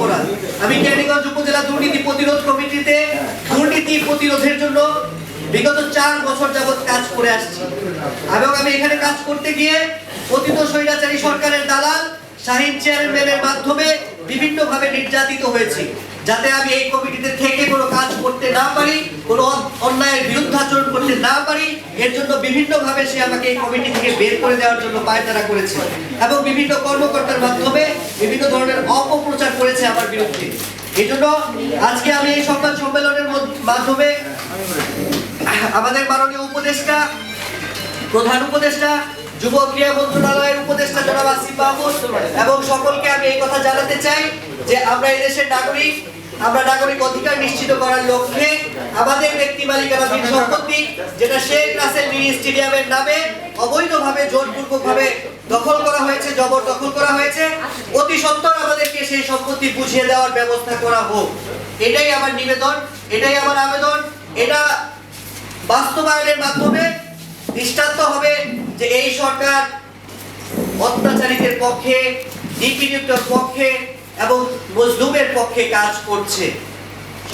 অপরাধ। আমি ক্যানিগঞ্জ উপজেলা দুর্নীতি প্রতিরোধ কমিটিতে দুর্নীতি প্রতিরোধের জন্য বিগত চার বছর যাবৎ কাজ করে আসছি। এবং আমি এখানে কাজ করতে গিয়ে পতিত স্বৈরাচারী সরকারের দালাল, শাহিন চেয়ারম্যানের মাধ্যমে বিভিন্নভাবে নির্যাতিত হয়েছি। যাতে আমি এই কমিটিতে থেকে কোনো কাজ করতে না পারি কোনো অন্যায়ের বিরুদ্ধাচরণ করতে না পারি, এর জন্য বিভিন্নভাবে সে আমাকে এই কমিটি থেকে বের করে দেওয়ার জন্য পায়তারা করেছে এবং বিভিন্ন কর্মকর্তার মাধ্যমে বিভিন্ন ধরনের অপপ্রচার করেছে আমার বিরুদ্ধে। এই জন্য আজকে আমি এই সংবাদ সম্মেলনের মাধ্যমে আমাদের মাননীয় উপদেষ্টা, প্রধান উপদেষ্টা, যুব ক্রিয়া মন্ত্রণালয়ের উপদেষ্টা জনাব আসিফ মাহমুদ এবং সকলকে আমি এই কথা জানাতে চাই যে আমরা এই দেশের নাগরিক, আমরা নাগরিক অধিকার নিশ্চিত করার লক্ষ্যে আমাদের ব্যক্তি মালিকানাধীন সম্পত্তি, যেটা শেখ রাসেল মিনি স্টেডিয়ামের নামে অবৈধভাবে, জোরপূর্বকভাবে দখল করা হয়েছে, জবর দখল করা হয়েছে। অতি সত্বর আমাদেরকে সেই সম্পত্তি বুঝিয়ে দেওয়ার ব্যবস্থা করা হোক। এটাই আমার নিবেদন, এটাই আমার আবেদন। এটা বাস্তবায়নের মাধ্যমে দৃষ্টান্ত হবে যে এই সরকার অত্যাচারীদের পক্ষে নিপীড়িতের পক্ষে এবং মজলুমের পক্ষে কাজ করছে।